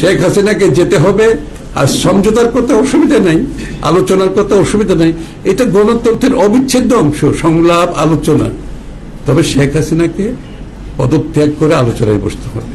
শেখ হাসিনাকে যেতে হবে, আর সমঝোতার কথা অসুবিধা নাই, আলোচনার করতে অসুবিধা নাই। এটা গণতন্ত্রের অবিচ্ছেদ্য অংশ, সংলাপ, আলোচনা। তবে শেখ হাসিনাকে পদত্যাগ করে আলোচনায় বসতে হবে।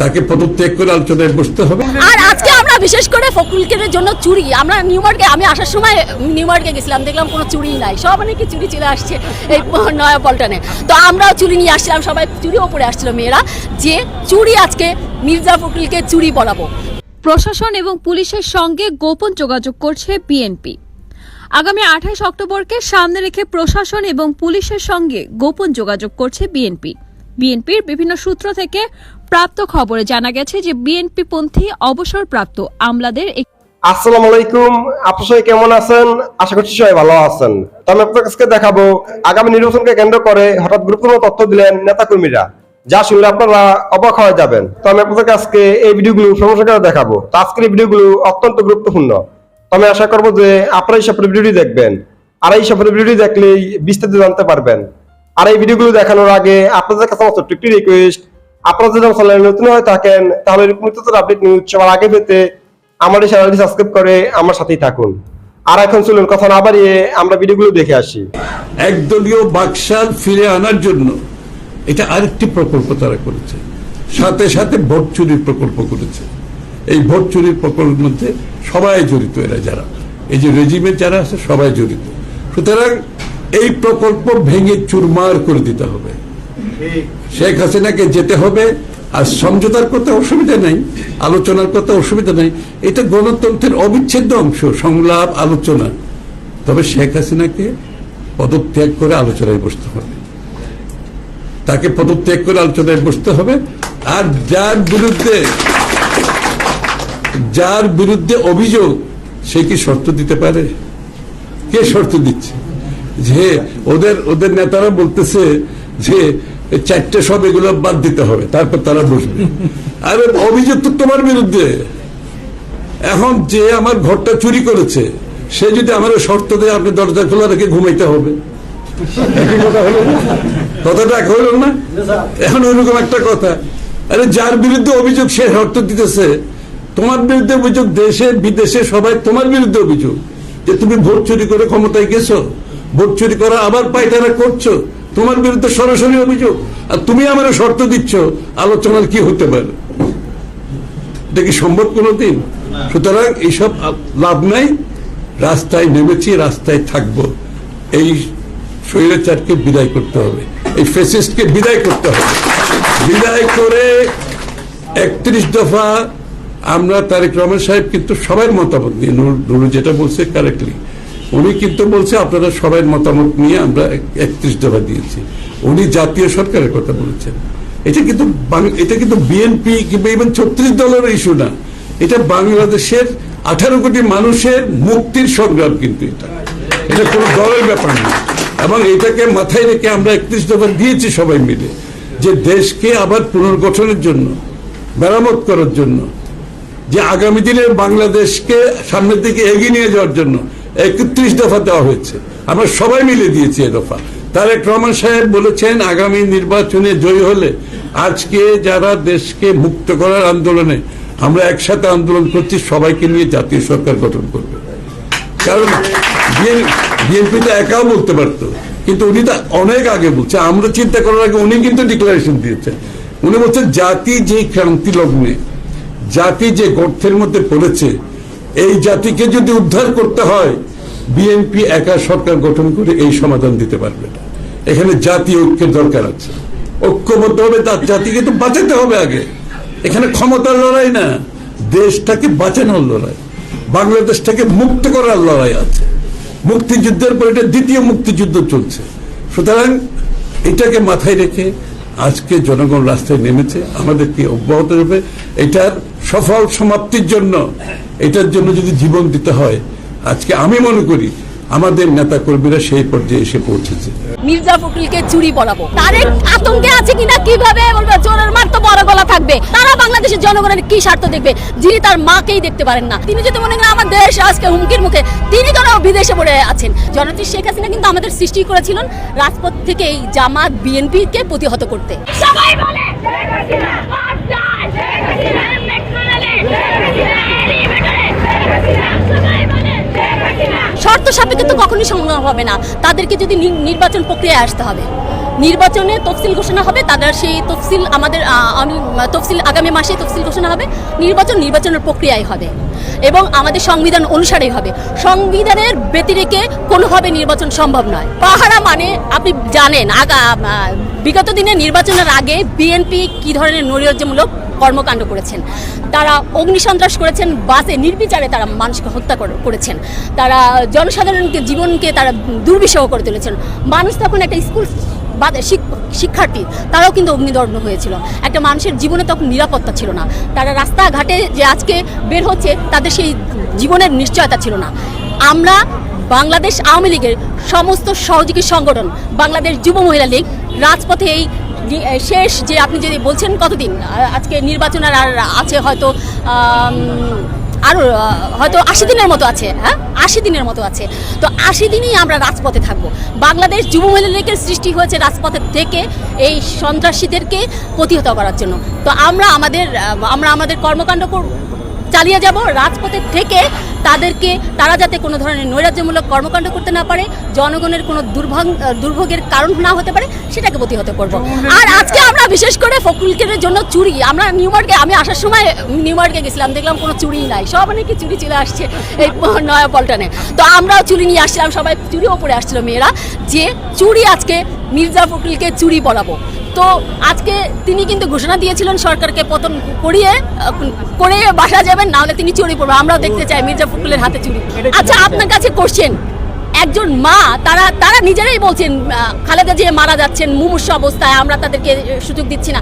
তাকে পদত্যাগ করে আলোচনায় বসতে হবে। আর আজকে বিশেষ করে ফকুলকের জন্য চুরি। আমরা নিউ মার্কে আমি আসার সময় নিউ মার্কে গেছিলাম, দেখলাম কোনো চুরি নাই। সব নাকি চুরি চলে আসছে এই নয়া পল্টনে তো আমরাও চুরি নিয়ে আসছিলাম, সবাই চুরিও পরে আসছিল মেয়েরা, যে চুরি আজকে মির্জা ফখরুলকে চুরি বলাবো। প্রশাসন এবং পুলিশের সঙ্গে গোপন যোগাযোগ করছে বিএনপি আগামী আঠাশ অক্টোবরকে সামনে রেখে প্রশাসন এবং পুলিশের সঙ্গে গোপন যোগাযোগ করছে বিএনপি বিএনপির বিভিন্ন সূত্র থেকে প্রাপ্ত খবরে জানা গেছে যে বিএনপি পন্থী অবসরপ্রাপ্ত আমলাদের আসসালামু আলাইকুম। সবাই কেমন আছেন? আশা করছি সবাই ভালো আছেন। তো আমি আপনার কাছে দেখাবো, আগামী নির্বাচনকে কেন্দ্র করে হঠাৎ গুরুত্বপূর্ণ তথ্য দিলেন যা শুনলে আপনারা অবাক হয়ে যাবেন। তো আমি আপনাদের এই ভিডিওগুলো সমস্যা করে দেখাবো। তো আজকের এই ভিডিওগুলো অত্যন্ত গুরুত্বপূর্ণ। তো আমি আশা করব যে আপনারা এই সফরের ভিডিওটি দেখবেন। আর এই সফরের ভিডিওটি দেখলেই বিস্তারিত জানতে পারবেন। আর এই ভিডিওগুলো দেখানোর আগে আপনাদের কাছে একটি রিকোয়েস্ট আপনারা যদি আমার চ্যানেলে নতুন হয়ে থাকেন, তাহলে এরকম নিত্য আপডেট নিউজ সবার আগে পেতে আমার এই চ্যানেলটি সাবস্ক্রাইব করে আমার সাথেই থাকুন। আর এখন চলুন, কথা না বাড়িয়ে আমরা ভিডিওগুলো দেখে আসি। একদলীয় বাকশাল ফিরে আনার জন্য এটা আরেকটি প্রকল্প তারা করেছে। সাথে সাথে ভোট চুরির প্রকল্প করেছে। এই ভোট চুরির প্রকল্পের মধ্যে সবাই জড়িত এরা যারা। এই যে রেজিমের যারা আছে, সবাই জড়িত। সুতরাং এই প্রকল্প ভেঙে চুরমার করে দিতে হবে। শেখ হাসিনাকে যেতে হবে, আর সমঝোতার কথা অসুবিধা নাই, আলোচনার কথা অসুবিধা নাই। এটা গণতন্ত্রের অবিচ্ছেদ্য অংশ, সংলাপ, আলোচনা। তবে শেখ হাসিনাকে পদত্যাগ করে আলোচনায় বসতে হবে। তাকে পদত্যাগ করে আলোচনায় বসতে হবে। আর যার বিরুদ্ধে যার বিরুদ্ধে অভিযোগ, সে কি শর্ত দিতে পারে? কে শর্ত দিচ্ছে? যে ওদের ওদের নেতারা বলতেছে যে চারটে সব এগুলো বাদ দিতে হবে, তারপর তারা বসবে। আরে অভিযোগ তো তোমার বিরুদ্ধে। এখন যে আমার ঘরটা চুরি করেছে, সে যদি আমার শর্ত দেয়, আপনি দরজা খোলা রেখে ঘুমাইতে হবে। কথাটা এক হইল না? এখন ওইরকম একটা কথা। আরে যার বিরুদ্ধে অভিযোগ সে শর্ত দিতেছে, তোমার বিরুদ্ধে অভিযোগ দেশে, বিদেশে সবাই তোমার বিরুদ্ধে অভিযোগ। যে তুমি ভোট চুরি করে ক্ষমতায় গেছো, ভোট চুরি করা আবার পায়তারা করছ তোমার বিরুদ্ধে সরাসরি অভিযোগ। আর তুমি আমার শর্ত দিচ্ছ আলোচনার কি হতে পারে? এটা কি সম্ভব কোনোদিন? সুতরাং এইসব লাভ নাই। রাস্তায় নেমেছি রাস্তায় থাকব। এই স্বৈরাচারকে বিদায় করতে হবে। এই ফেসিস্টকে বিদায় করতে হবে। বিদায় করে একত্রিশ দফা আমরা তারেক রহমান সাহেব কিন্তু সবার মতামত নিয়ে। নুরু- নুরু যেটা বলছে কারেক্টলি উনি কিন্তু বলছে, আপনারা সবাই মতামত নিয়ে আমরা একত্রিশ দফা দিয়েছি। উনি জাতীয় সরকারের কথা বলেছেন। এটা কিন্তু এটা কিন্তু বিএনপি কিংবা ইভেন ছত্রিশ দলের ইস্যু না। এটা বাংলাদেশের আঠারো কোটি মানুষের মুক্তির সংগ্রাম কিন্তু এটা। এটা কোনো দলের ব্যাপার না। এবং এটাকে মাথায় রেখে আমরা একত্রিশ দফা দিয়েছি সবাই মিলে যে দেশকে আবার পুনর্গঠনের জন্য, মেরামত করার জন্য, যে আগামী দিনে বাংলাদেশকে সামনের দিকে এগিয়ে নিয়ে যাওয়ার জন্য একত্রিশ দফা দেওয়া হয়েছে। আমরা সবাই মিলে দিয়েছি এই দফা। তারেক রহমান সাহেব বলেছেন, আগামী নির্বাচনে জয়ী হলে আজকে যারা দেশকে মুক্ত করার আন্দোলনে আমরা একসাথে আন্দোলন করছি, সবাইকে নিয়ে জাতীয় সরকার গঠন করবে। কারণ বিএনপি তো একাও বলতে পারতো, কিন্তু উনি তো অনেক আগে বলছে। আমরা চিন্তা করার আগে উনি কিন্তু ডিক্লারেশন দিয়েছেন। উনি বলছেন, জাতি যে ক্রান্তি লগ্নে, জাতি যে গর্থের মধ্যে পড়েছে এই জাতিকে যদি উদ্ধার করতে হয় বিএনপি একা সরকার গঠন করে এই সমাধান দিতে পারবে না। এখানে জাতি ঐক্যের দরকার আছে। ঐক্যবদ্ধ হবে তার জাতিকে তো বাঁচাতে হবে আগে। এখানে ক্ষমতার লড়াই না। দেশটাকে বাঁচানোর লড়াই। বাংলাদেশটাকে মুক্ত করার লড়াই আছে। মুক্তিযুদ্ধের পর এটা দ্বিতীয় মুক্তিযুদ্ধ চলছে। সুতরাং এটাকে মাথায় রেখে আজকে জনগণ রাস্তায় নেমেছে। আমাদেরকে অব্যাহত হবে এটার সফল সমাপ্তির জন্য এটার জন্য যদি জীবন দিতে হয় আজকে আমি মনে করি আমাদের নেতা কর্মীরা সেই পর্যায়ে এসে পৌঁছেছে। মির্জা ফখরুলকে চুরি বলাবো। তারেক আতঙ্কে আছে কিনা কীভাবে বলবে? চোরের মার তো বড় গলা থাকবে। তারা বাংলাদেশের জনগণের কি স্বার্থ দেখবে? যিনি তার মাকেই দেখতে পারেন না। তিনি যদি মনে করেন আমার দেশ আজকে হুমকির মুখে তিনি কেন বিদেশে পড়ে আছেন? জননেত্রী শেখ হাসিনা কিন্তু আমাদের সৃষ্টি করেছিলেন রাজপথ থেকে এই জামাত বিএনপি কে প্রতিহত করতে। সবাই বলে শেখ হাসিনা। শর্ত সাপেক্ষে তো কখনোই সম্ভব হবে না। তাদেরকে যদি নির্বাচন প্রক্রিয়ায় আসতে হবে। নির্বাচনে তফসিল ঘোষণা হবে তারা সেই তফসিল আমাদের তফসিল আগামী মাসে তফসিল ঘোষণা হবে। নির্বাচন নির্বাচনের প্রক্রিয়ায় হবে এবং আমাদের সংবিধান অনুসারেই হবে। সংবিধানের ব্যতিরেকে কোনোভাবে নির্বাচন সম্ভব নয়। পাহারা মানে আপনি জানেন, আগা বিগত দিনে নির্বাচনের আগে বিএনপি কী ধরনের নৈরাজ্যমূলক কর্মকাণ্ড করেছেন। তারা অগ্নিসন্ত্রাস করেছেন, বাসে নির্বিচারে তারা মানুষকে হত্যা করেছেন। তারা জনসাধারণকে, জীবনকে তারা দুর্বিষহ করে তুলেছেন। মানুষ তখন একটা স্কুল শিক্ষার্থী, তারাও কিন্তু অগ্নিদগ্ধ হয়েছিল। একটা মানুষের জীবনে তখন নিরাপত্তা ছিল না। তারা রাস্তাঘাটে যে আজকে বের হচ্ছে, তাদের সেই জীবনের নিশ্চয়তা ছিল না। আমরা বাংলাদেশ আওয়ামী লীগের সমস্ত সহযোগী সংগঠন, বাংলাদেশ যুব মহিলা লীগ, রাজপথে এই শেষ যে আপনি যদি বলছেন কতদিন? আজকে নির্বাচন আর আছে হয়তো আরও হয়তো আশি দিনের মতো আছে হ্যাঁ? আশি দিনের মতো আছে। তো আশি দিনই আমরা রাজপথে থাকব। বাংলাদেশ যুব মহিলা লীগের সৃষ্টি হয়েছে রাজপথের থেকে এই সন্ত্রাসীদেরকে প্রতিহত করার জন্য। তো আমরা আমাদের আমরা আমাদের কর্মকাণ্ড কর- চালিয়ে যাব রাজপথের থেকে তাদেরকে তারা যাতে কোনো ধরনের নৈরাজ্যমূলক কর্মকাণ্ড করতে না পারে, জনগণের কোনো দুর্ভোগ, দুর্ভোগের কারণ না হতে পারে, সেটাকে প্রতিহত করব। আর আজকে আমরা বিশেষ করে ফকুলকের জন্য চুরি, আমরা নিউ মার্কে, আমি আসার সময় নিউ মার্কে গেছিলাম, দেখলাম কোনো চুরি নাই, সব অনেকে চুরি চলে আসছে এই নয়া পল্টনে তো আমরাও চুরি নিয়ে আসছিলাম, সবাই চুরিও পরে আসছিল মেয়েরা, যে চুরি আজকে মির্জা ফখরুলকে চুরি বলাবো। তো আজকে তিনি কিন্তু ঘোষণা দিয়েছিলেন সরকারকে পতন করিয়ে করে বাসা যাবেন না হলে তিনি চুরি পড়বেন আমরাও দেখতে চাই মির্জা ফখরুলের হাতে চুরি। আচ্ছা আপনার কাছে কোশ্চেন একজন মা, তারা তারা নিজেরাই বলছেন খালেদা জিয়া মারা যাচ্ছেন, মুমূর্ষ অবস্থায়, আমরা তাদেরকে সুযোগ দিচ্ছি না।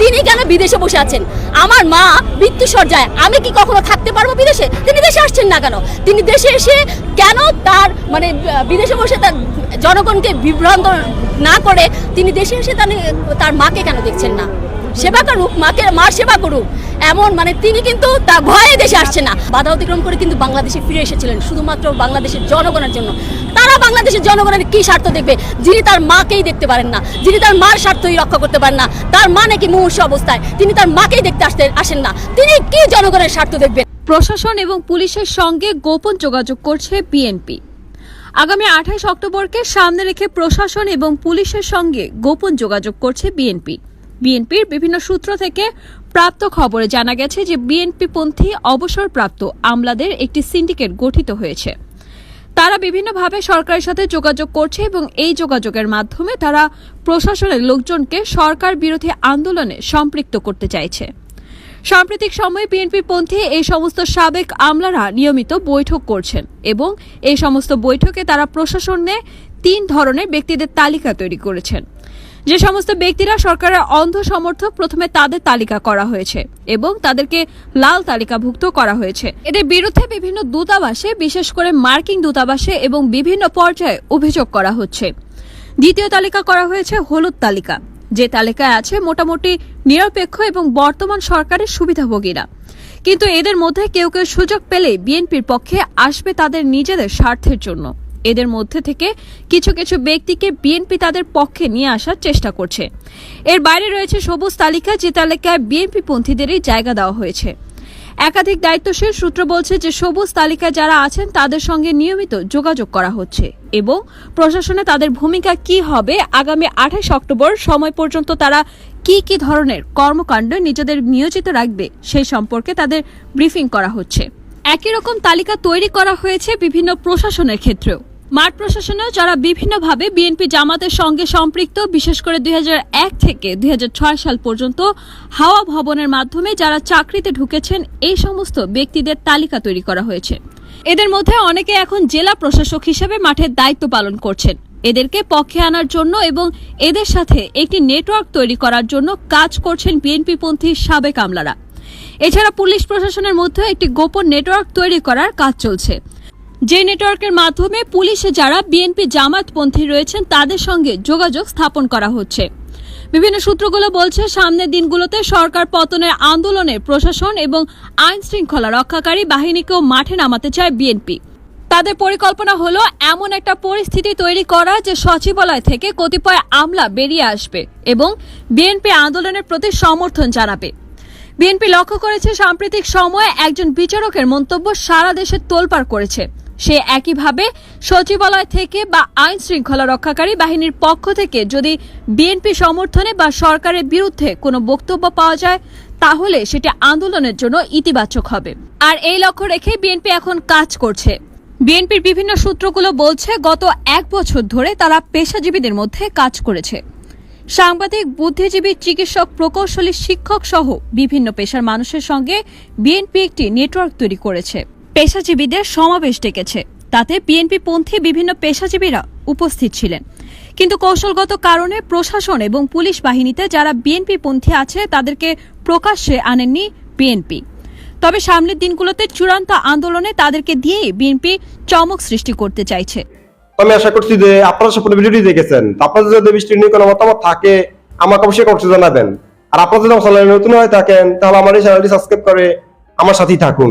তিনি কেন বিদেশে বসে আছেন? আমার মা মৃত্যু সজ্জায় আমি কি কখনো থাকতে পারব বিদেশে? তিনি দেশে আসছেন না কেন? তিনি দেশে এসে কেন তার মানে বিদেশে বসে তার জনগণকে বিভ্রান্ত না করে তিনি দেশে এসে তার মাকে কেন দেখছেন না? সেবা করুক, মাকে, মার সেবা করুক। এমন মানে তিনি কিন্তু তা ভয়ে দেশে আসছে না। বাধা অতিক্রম করে কিন্তু বাংলাদেশে ফিরে এসেছিলেন, শুধুমাত্র বাংলাদেশের জনগণের জন্য। তারা বাংলাদেশের জনগণের কি স্বার্থ দেখবে? যিনি তার মাকেই দেখতে পারেন না, যিনি তার মার স্বার্থই রক্ষা করতে পারেন না, তার মা নাকি মুমূর্ষ অবস্থায় তিনি তার মাকেই দেখতে আসতে আসেন না। তিনি কি জনগণের স্বার্থ দেখবেন? প্রশাসন এবং পুলিশের সঙ্গে গোপন যোগাযোগ করছে বিএনপি। আগামী আঠাশ অক্টোবরকে সামনে রেখে প্রশাসন এবং পুলিশের সঙ্গে গোপন যোগাযোগ করছে বিএনপি। বিএনপির বিভিন্ন সূত্র থেকে প্রাপ্ত খবরে জানা গেছে যে বিএনপি পন্থী অবসরপ্রাপ্ত আমলাদের একটি সিন্ডিকেট গঠিত হয়েছে। তারা বিভিন্নভাবে সরকারের সাথে যোগাযোগ করছে এবং এই যোগাযোগের মাধ্যমে তারা প্রশাসনের লোকজনকে সরকার বিরোধী আন্দোলনে সম্পৃক্ত করতে চাইছে। সাম্প্রতিক সময়ে বিএনপি পন্থী এই সমস্ত সাবেক আমলারা নিয়মিত বৈঠক করছেন এবং এই সমস্ত বৈঠকে তারা প্রশাসনে তিন ধরনের ব্যক্তিদের তালিকা তৈরি করেছেন। যে সমস্ত ব্যক্তিরা সরকারের অন্ধ সমর্থক প্রথমে তাদের তালিকা করা হয়েছে এবং তাদেরকে লাল তালিকাভুক্ত করা হয়েছে। এদের বিরুদ্ধে বিভিন্ন দূতাবাসে, বিশেষ করে মার্কিন দূতাবাসে এবং বিভিন্ন পর্যায়ে অভিযোগ করা হচ্ছে। দ্বিতীয় তালিকা করা হয়েছে হলুদ তালিকা। যে তালিকায় আছে মোটামুটি নিরপেক্ষ এবং বর্তমান সরকারের সুবিধাভোগীরা। কিন্তু এদের মধ্যে কেউ কেউ সুযোগ পেলে বিএনপির পক্ষে আসবে তাদের নিজেদের স্বার্থের জন্য। এদের মধ্যে থেকে কিছু কিছু ব্যক্তিকে বিএনপি তাদের পক্ষে নিয়ে আসার চেষ্টা করছে। এর বাইরে রয়েছে সবুজ তালিকা, যে তালিকায় বিএনপি পন্থীদেরই জায়গা দেওয়া হয়েছে। একাধিক দায়িত্বশীল সূত্র বলছে যে সবুজ তালিকায় যারা আছেন, তাদের সঙ্গে নিয়মিত যোগাযোগ করা হচ্ছে এবং প্রশাসনে তাদের ভূমিকা কি হবে, আগামী আঠাশ অক্টোবর সময় পর্যন্ত তারা কি কি ধরনের কর্মকাণ্ড নিজেদের নিয়োজিত রাখবে, সেই সম্পর্কে তাদের ব্রিফিং করা হচ্ছে। একই রকম তালিকা তৈরি করা হয়েছে বিভিন্ন প্রশাসনের ক্ষেত্রেও। মাঠ প্রশাসনেও যারা বিভিন্নভাবে বিএনপি জামাতের সঙ্গে সম্পৃক্ত, বিশেষ করে দু হাজার এক থেকে দু হাজার ছয় সাল পর্যন্ত হাওয়া ভবনের মাধ্যমে যারা চাকরিতে ঢুকেছেন, এই সমস্ত ব্যক্তিদের তালিকা তৈরি করা হয়েছে। এদের মধ্যে অনেকে এখন জেলা প্রশাসক হিসেবে মাঠের দায়িত্ব পালন করছেন। এদেরকে পক্ষে আনার জন্য এবং এদের সাথে একটি নেটওয়ার্ক তৈরি করার জন্য কাজ করছেন বিএনপি পন্থী সাবেক আমলারা। এছাড়া পুলিশ প্রশাসনের মধ্যে একটি গোপন নেটওয়ার্ক তৈরি করার কাজ চলছে। যে নেটওয়ার্কের মাধ্যমে পুলিশে যারা বিএনপি জামাতপন্থী রয়েছেন, তাদের সঙ্গে যোগাযোগ স্থাপন করা হচ্ছে। বিভিন্ন সূত্রগুলো বলছে, সামনের দিনগুলোতে সরকার পতনের আন্দোলনে প্রশাসন এবং আইন শৃঙ্খলা রক্ষাকারী বাহিনীকেও মাঠে নামাতে চায় বিএনপি। তাদের পরিকল্পনা হলো, এমন একটা পরিস্থিতি তৈরি করা যে সচিবালয় থেকে কতিপয় আমলা বেরিয়ে আসবে এবং বিএনপি আন্দোলনের প্রতি সমর্থন জানাবে। বিএনপি লক্ষ্য করেছে, সাম্প্রতিক সময়ে একজন বিচারকের মন্তব্য সারা দেশে তোলপাড় করেছে। সে একইভাবে সচিবালয় থেকে বা আইন শৃঙ্খলা রক্ষাকারী বাহিনীর পক্ষ থেকে যদি বিএনপি সমর্থনে বা সরকারের বিরুদ্ধে কোনো বক্তব্য পাওয়া যায়, তাহলে সেটা আন্দোলনের জন্য ইতিবাচক হবে। আর এই লক্ষ্য রেখে বিএনপি এখন কাজ করছে। বিএনপির বিভিন্ন সূত্রগুলো বলছে, গত এক বছর ধরে তারা পেশাজীবীদের মধ্যে কাজ করেছে। সাংবাদিক, বুদ্ধিজীবী, চিকিৎসক, প্রকৌশলী, শিক্ষক সহ বিভিন্ন পেশার মানুষের সঙ্গে বিএনপি একটি নেটওয়ার্ক তৈরি করেছে। পেশাজীবীদের সমাবেশ ডেকেছে। তাতে বিএনপি পন্থী বিভিন্ন পেশাজীবীরা উপস্থিত ছিলেন। কিন্তু কৌশলগত কারণে প্রশাসন এবং পুলিশ বাহিনীতে যারা বিএনপি পন্থী আছে, তাদেরকে প্রকাশ্যে আনেননি বিএনপি। তবে সামনের দিনগুলোতে চূড়ান্ত আন্দোলনে তাদেরকে দিয়ে বিএনপি চমক সৃষ্টি করতে চাইছে। আমি আশা করছি যে আপনারা সম্পূর্ণ ভিডিওটি দেখেছেন। আপনাদের যদি বৃষ্টি নিয়ে কোনো মতামত থাকে, আমাকে অবশ্যই কমেন্টে জানাবেন। আর আপনারা যদি আমার চ্যানেলে নতুন হয়ে থাকেন, তাহলে আমার এই চ্যানেলটি সাবস্ক্রাইব করে আমার সাথেই থাকুন।